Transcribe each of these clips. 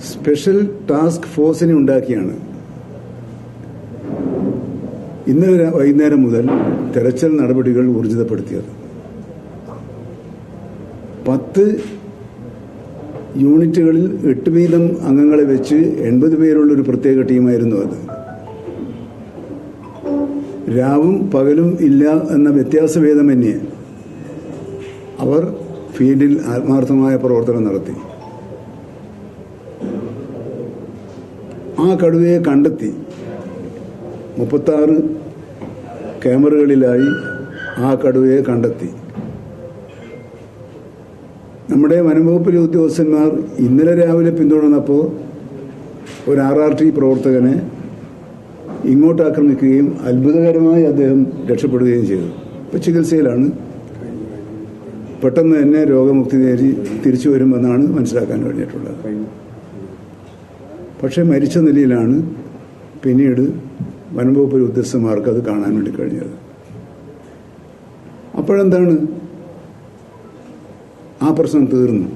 Special task ഫോഴ്സിനെ ഉണ്ടാക്കിയാണ്. ഇന്നലെ വൈകുന്നേരം മുതൽ തെരച്ചിൽ നടപടികൾ ഊർജിതപ്പെടുത്തിയത്. പത്ത് യൂണിറ്റുകളിൽ എട്ട് വീതം അംഗങ്ങളെ വെച്ച് എൺപത് പേരുള്ള ഒരു പ്രത്യേക ടീമായിരുന്നു അത്. രാവും പകലും ഇല്ല എന്ന വ്യത്യാസഭേദമന്യേ അവർ ഫീൽഡിൽ ആത്മാർത്ഥമായ പ്രവർത്തനം നടത്തി. ആ കടുവയെ കണ്ടെത്തി. മുപ്പത്താറ് ക്യാമറകളിലായി ആ കടുവയെ കണ്ടെത്തി. നമ്മുടെ വനംവകുപ്പിലെ ഉദ്യോഗസ്ഥന്മാർ ഇന്നലെ രാവിലെ പിന്തുടർന്നപ്പോൾ ഒരു ആർ ആർ ടി പ്രവർത്തകനെ ഇങ്ങോട്ട് ആക്രമിക്കുകയും അത്ഭുതകരമായി അദ്ദേഹം രക്ഷപ്പെടുകയും ചെയ്തു. ഇപ്പം ചികിത്സയിലാണ്. പെട്ടെന്ന് തന്നെ രോഗമുക്തി നേടി തിരിച്ചു വരുമെന്നാണ് മനസ്സിലാക്കാൻ കഴിഞ്ഞിട്ടുള്ളത്. പക്ഷേ മരിച്ച നിലയിലാണ് പിന്നീട് വനംവകുപ്പ് ഉദ്യോഗസ്ഥന്മാർക്ക് അത് കാണാൻ വേണ്ടി കഴിഞ്ഞത്. അപ്പോഴെന്താണ്? ആ പ്രശ്നം തീർന്നു.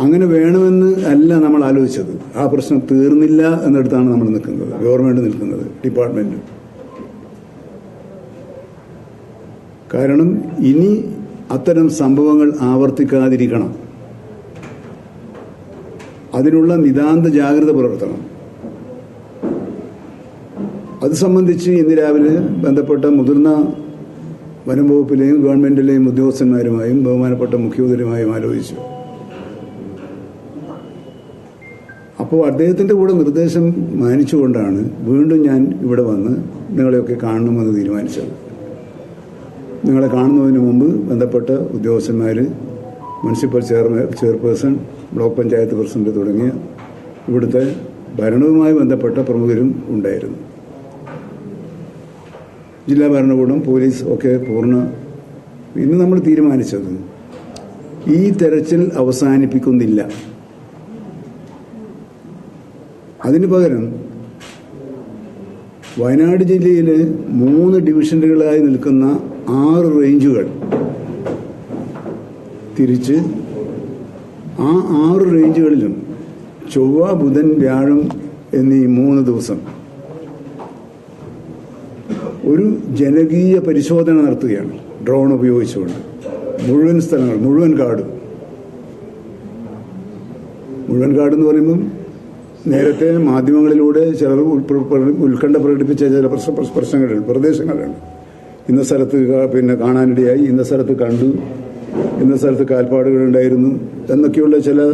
അങ്ങനെ വേണമെന്ന് അല്ല നമ്മൾ ആലോചിച്ചത്. ആ പ്രശ്നം തീർന്നില്ല എന്നിടത്താണ് നമ്മൾ നിൽക്കുന്നത്. ഗവൺമെന്റ് നിൽക്കുന്നത് ഡിപ്പാർട്ട്മെന്റ് കാരണം ഇനി അത്തരം സംഭവങ്ങൾ ആവർത്തിക്കാതിരിക്കണം. അതിനുള്ള നിതാന്ത ജാഗ്രത പുലർത്തണം. അത് സംബന്ധിച്ച് ഇന്ന് രാവിലെ ബന്ധപ്പെട്ട മുതിർന്ന വനം വകുപ്പിലെയും ഗവൺമെന്റിലെയും ഉദ്യോഗസ്ഥന്മാരുമായും ബഹുമാനപ്പെട്ട മുഖ്യമന്ത്രിയുമായും ആലോചിച്ചു. അപ്പോൾ അദ്ദേഹത്തിന്റെ കൂടെ നിർദ്ദേശം മാനിച്ചുകൊണ്ടാണ് വീണ്ടും ഞാൻ ഇവിടെ വന്ന് നിങ്ങളെയൊക്കെ കാണണമെന്ന് തീരുമാനിച്ചത്. നിങ്ങളെ കാണുന്നതിന് മുമ്പ് ബന്ധപ്പെട്ട ഉദ്യോഗസ്ഥന്മാർ municipal chairman chairperson block panchayat president തുടങ്ങിയ ഇവിടുത്തെ ഭരണവുമായി ബന്ധപ്പെട്ട പ്രമുഖരും ഉണ്ടായിരുന്നു. ജില്ലാ ഭരണകൂടം പോലീസ് ഒക്കെ പൂർണ ഇന്ന് നമ്മൾ തീരുമാനിച്ചത് ഈ തെരച്ചിൽ അവസാനിപ്പിക്കുന്നില്ല. അതിനു പകരം വയനാട് ജില്ലയിലെ മൂന്ന് ഡിവിഷനുകളായി നിൽക്കുന്ന ആറ് റേഞ്ചുകൾ തിരിച്ച് ആ ആറ് റേഞ്ചുകളിലും ചൊവ്വ ബുധൻ വ്യാഴം എന്നീ മൂന്ന് ദിവസം ഒരു ജനകീയ പരിശോധന നടത്തുകയാണ്. ഡ്രോൺ ഉപയോഗിച്ചുകൊണ്ട്. മുഴുവൻ സ്ഥലങ്ങൾ മുഴുവൻ കാടും. മുഴുവൻ കാട് എന്ന് പറയുമ്പം നേരത്തെ മാധ്യമങ്ങളിലൂടെ ചിലർ ഉത്കണ്ഠ പ്രകടിപ്പിച്ച ചില പ്രശ്ന- പ്രശ്ന- പ്രശ്നങ്ങളുണ്ട് പ്രദേശങ്ങളുണ്ട്. ഇന്ന സ്ഥലത്ത് പിന്നെ കാണാനിടയായി ഇന്ന സ്ഥലത്ത് കണ്ടു. ഇന്ന സ്ഥലത്ത് കാൽപ്പാടുകൾ ഉണ്ടായിരുന്നു എന്നൊക്കെയുള്ള ചില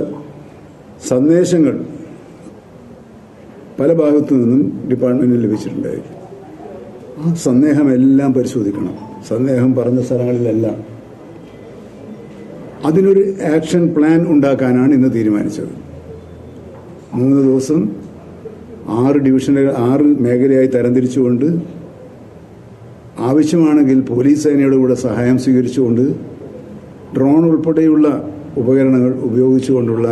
സന്ദേശങ്ങൾ പല ഭാഗത്തു നിന്നും ഡിപ്പാർട്ട്മെന്റിൽ ലഭിച്ചിട്ടുണ്ടായിരുന്നു ആ സന്ദേഹമെല്ലാം പരിശോധിക്കണം. സന്ദേഹം പറഞ്ഞ സ്ഥലങ്ങളിലെല്ലാം. അതിനൊരു ആക്ഷൻ പ്ലാൻ ഉണ്ടാക്കാനാണ് ഇന്ന് തീരുമാനിച്ചത്. മൂന്ന് ദിവസം ആറ് ഡിവിഷനുകൾ ആറ് മേഖലയായി തരംതിരിച്ചുകൊണ്ട് ആവശ്യമാണെങ്കിൽ പോലീസ് സേനയുടെ കൂടെ സഹായം സ്വീകരിച്ചുകൊണ്ട് ഡ്രോൺ ഉൾപ്പെടെയുള്ള ഉപകരണങ്ങൾ ഉപയോഗിച്ചുകൊണ്ടുള്ള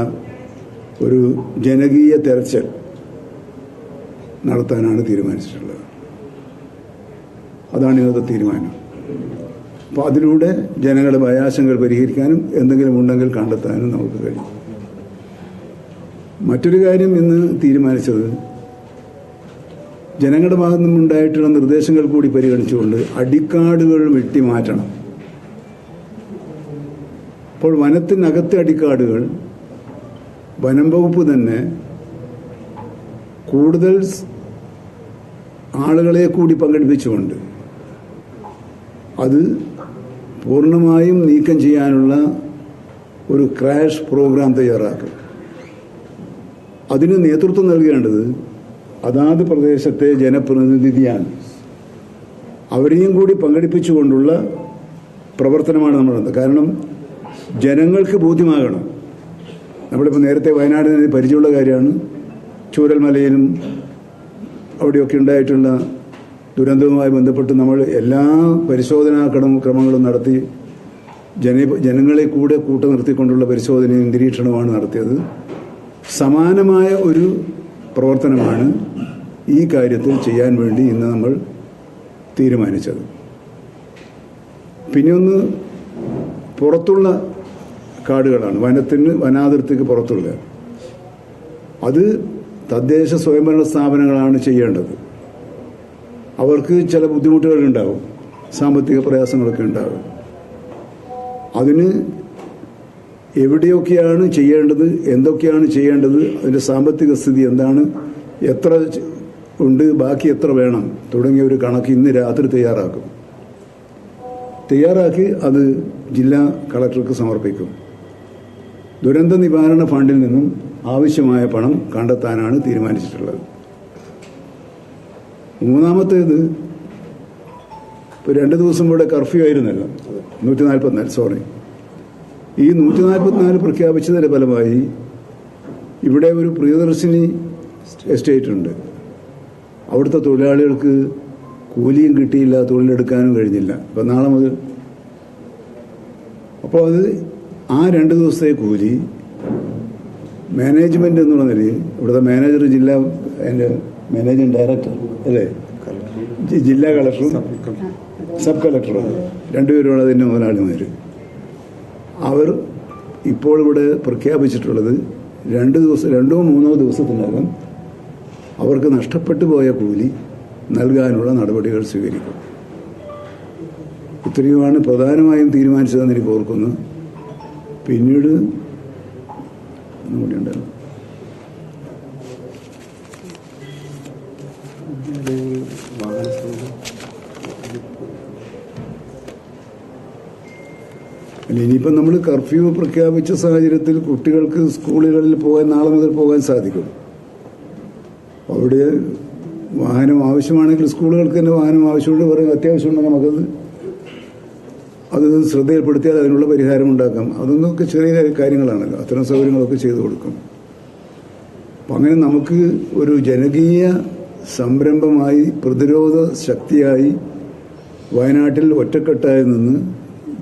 ഒരു ജനകീയ തെരച്ചിൽ നടത്താനാണ് തീരുമാനിച്ചിട്ടുള്ളത്. അതാണ് ഇന്നത്തെ തീരുമാനം. അപ്പോൾ അതിലൂടെ ജനങ്ങളുടെ ഭയാശങ്കകൾ പരിഹരിക്കാനും എന്തെങ്കിലും ഉണ്ടെങ്കിൽ കണ്ടെത്താനും നമുക്ക് കഴിയും. മറ്റൊരു കാര്യം ഇന്ന് തീരുമാനിച്ചത് ജനങ്ങളുടെ ഭാഗത്തു നിന്നുണ്ടായിട്ടുള്ള നിർദ്ദേശങ്ങൾ കൂടി പരിഗണിച്ചുകൊണ്ട് അടിക്കാടുകൾ വെട്ടിമാറ്റണം. അപ്പോൾ വനത്തിനകത്തെ അടിക്കാടുകൾ വനം വകുപ്പ് തന്നെ കൂടുതൽ ആളുകളെ കൂടി പങ്കെടുപ്പിച്ചുകൊണ്ട് അത് പൂർണമായും നീക്കം ചെയ്യാനുള്ള ഒരു ക്രാഷ് പ്രോഗ്രാം തയ്യാറാക്കും അതിന് നേതൃത്വം നൽകേണ്ടത് അതാത് പ്രദേശത്തെ ജനപ്രതിനിധിയാണ് അവരെയും കൂടി പങ്കെടുപ്പിച്ചുകൊണ്ടുള്ള പ്രവർത്തനമാണ് നമ്മൾ. കാരണം ജനങ്ങൾക്ക് ബോധ്യമാകണം. നമ്മളിപ്പോൾ നേരത്തെ വയനാടിന് പരിചയമുള്ള കാര്യമാണ്. ചൂരൽമലയിലും അവിടെയൊക്കെ ഉണ്ടായിട്ടുള്ള ദുരന്തവുമായി ബന്ധപ്പെട്ട് നമ്മൾ എല്ലാ പരിശോധനാ കടം ക്രമങ്ങളും നടത്തി ജന ജനങ്ങളെ കൂടെ കൂട്ടു നിർത്തിക്കൊണ്ടുള്ള പരിശോധനയും നിരീക്ഷണവുമാണ് നടത്തിയത്. സമാനമായ ഒരു പ്രവർത്തനമാണ് ഈ കാര്യത്തിൽ ചെയ്യാൻ വേണ്ടി ഇന്ന് നമ്മൾ തീരുമാനിച്ചത്. പിന്നെ ഒന്ന് പുറത്തുള്ള കാടുകളാണ് വനത്തിന് വനാതിർത്തിക്ക് പുറത്തുള്ള അത് തദ്ദേശ സ്വയംഭരണ സ്ഥാപനങ്ങളാണ് ചെയ്യേണ്ടത്. അവർക്ക് ചില ബുദ്ധിമുട്ടുകൾ ഉണ്ടാവും സാമ്പത്തിക പ്രയാസങ്ങളൊക്കെ ഉണ്ടാവും. അതിന് എവിടെയൊക്കെയാണ് ചെയ്യേണ്ടത് എന്തൊക്കെയാണ് ചെയ്യേണ്ടത് അതിന്റെ സാമ്പത്തിക സ്ഥിതി എന്താണ് എത്ര ഉണ്ട് ബാക്കി എത്ര വേണം തുടങ്ങിയ ഒരു കണക്ക് ഇന്ന് രാത്രി തയ്യാറാക്കും. തയ്യാറാക്കി അത് ജില്ലാ കളക്ടർക്ക് സമർപ്പിക്കും. ദുരന്ത നിവാരണ ഫണ്ടിൽ നിന്നും ആവശ്യമായ പണം കണ്ടെത്താനാണ് തീരുമാനിച്ചിട്ടുള്ളത്. മൂന്നാമത്തേത് ഇപ്പോൾ രണ്ട് ദിവസം കൂടെ കർഫ്യൂ ആയിരുന്നല്ലോ നൂറ്റി നാൽപ്പത്തിനാല് സോറി ഈ നൂറ്റി നാൽപ്പത്തിനാല് പ്രഖ്യാപിച്ചതിന്റെ ഫലമായി ഇവിടെ ഒരു പ്രിയദർശിനി എസ്റ്റേറ്റ് ഉണ്ട്. അവിടുത്തെ തൊഴിലാളികൾക്ക് കൂലിയും കിട്ടിയില്ല തൊഴിലെടുക്കാനും കഴിഞ്ഞില്ല. അപ്പം നാളെ മുതൽ അപ്പോൾ അത് ആ രണ്ട് ദിവസത്തെ കൂലി മാനേജ്മെന്റ് എന്നുള്ള നിലയിൽ ഇവിടുത്തെ മാനേജർ ജില്ലാ എന്റെ മാനേജിങ് ഡയറക്ടർ അല്ലേ? ജില്ലാ കളക്ടറും സബ് കളക്ടറും രണ്ടുപേരുമാണ് അതിന്റെ മുതലാളിമാർ. അവർ ഇപ്പോൾ ഇവിടെ പ്രഖ്യാപിച്ചിട്ടുള്ളത് രണ്ട് ദിവസം രണ്ടോ മൂന്നോ ദിവസത്തിനകം അവർക്ക് നഷ്ടപ്പെട്ടു പോയ കൂലി നൽകാനുള്ള നടപടികൾ സ്വീകരിക്കും. ഇത്രയുമാണ് പ്രധാനമായും തീരുമാനിച്ചതെന്ന് എനിക്ക് ഓർക്കുന്നു. പിന്നീട് കൂടി ഉണ്ടായിരുന്നു ഇനിയിപ്പം നമ്മൾ കർഫ്യൂ പ്രഖ്യാപിച്ച സാഹചര്യത്തിൽ കുട്ടികൾക്ക് സ്കൂളുകളിൽ പോകാൻ നാളെ മുതൽ പോകാൻ സാധിക്കും. അവിടെ വാഹനം ആവശ്യമാണെങ്കിൽ സ്കൂളുകൾക്ക് തന്നെ വാഹനം ആവശ്യമുണ്ട്. വേറെ അത്യാവശ്യമുണ്ടെങ്കിൽ നമുക്കത് അത് ശ്രദ്ധയിൽപ്പെടുത്തിയാൽ അതിനുള്ള പരിഹാരം ഉണ്ടാക്കാം. അതൊന്നൊക്കെ ചെറിയ കാര്യങ്ങളാണല്ലോ. അത്തരം സൗകര്യങ്ങളൊക്കെ ചെയ്തു കൊടുക്കും. അപ്പം അങ്ങനെ നമുക്ക് ഒരു ജനകീയ സംരംഭമായി പ്രതിരോധ ശക്തിയായി വയനാട്ടിൽ ഒറ്റക്കെട്ടായി നിന്ന്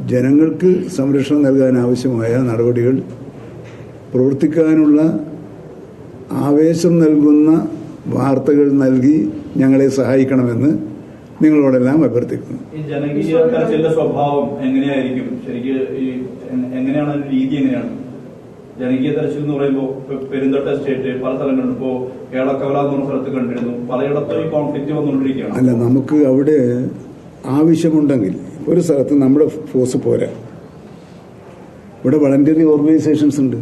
ജനങ്ങൾക്ക് സംരക്ഷണം നൽകാൻ ആവശ്യമായ നടപടികൾ പ്രവർത്തിക്കാനുള്ള ആവേശം നൽകുന്ന വാർത്തകൾ നൽകി ഞങ്ങളെ സഹായിക്കണമെന്ന് നിങ്ങളോടെല്ലാം അഭ്യർത്ഥിക്കുന്നു. ജനകീയ കരച്ചിലിന്റെ സ്വഭാവം എങ്ങനെയായിരിക്കും? ശരിക്ക് എങ്ങനെയാണ് രീതി എങ്ങനെയാണ്? ജനകീയ തെരച്ചിൽ എന്ന് പറയുമ്പോൾ പെരുന്തട്ട സ്റ്റേറ്റ് പല സ്ഥലങ്ങളിലും ഇപ്പോ കേളക്കവല എന്ന് പറഞ്ഞ സ്ഥലത്ത് കണ്ടിരുന്നു. പലയിടത്തും ഈ കോൺഫ്ലിക്റ്റ് വന്നുകൊണ്ടിരിക്കുകയാണ്. അല്ല നമുക്ക് അവിടെ ആവശ്യമുണ്ടെങ്കിൽ ഒരു സ്ഥലത്ത് നമ്മുടെ ഫോഴ്സ് പോരാ. ഇവിടെ വളണ്ടിയറി ഓർഗനൈസേഷൻസ് ഉണ്ട്.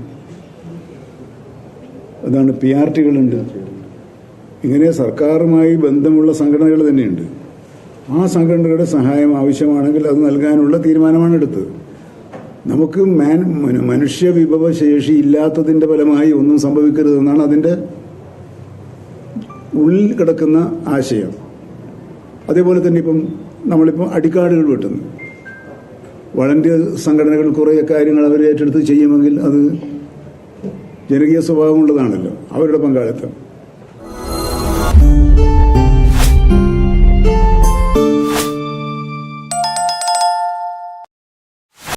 അതാണ് പി ആർ ടികളുണ്ട് ഇങ്ങനെ സർക്കാരുമായി ബന്ധമുള്ള സംഘടനകൾ തന്നെയുണ്ട്. ആ സംഘടനകളുടെ സഹായം ആവശ്യമാണെങ്കിൽ അത് നൽകാനുള്ള തീരുമാനമാണ് എടുത്തത്. നമുക്ക് മനുഷ്യ വിഭവശേഷി ഇല്ലാത്തതിന്റെ ഫലമായി ഒന്നും സംഭവിക്കരുതെന്നാണ് അതിന്റെ ഉള്ളിൽ കിടക്കുന്ന ആശയം. അതേപോലെ തന്നെ ഇപ്പം നമ്മളിപ്പം അടിക്കാടുകൾ വെട്ടുന്നു. വളണ്ടിയർ സംഘടനകൾ കുറേ കാര്യങ്ങൾ അവർ ഏറ്റെടുത്ത് ചെയ്യുമെങ്കിൽ അത് ജനകീയ സ്വഭാവമുള്ളതാണല്ലോ അവരുടെ പങ്കാളിത്തം.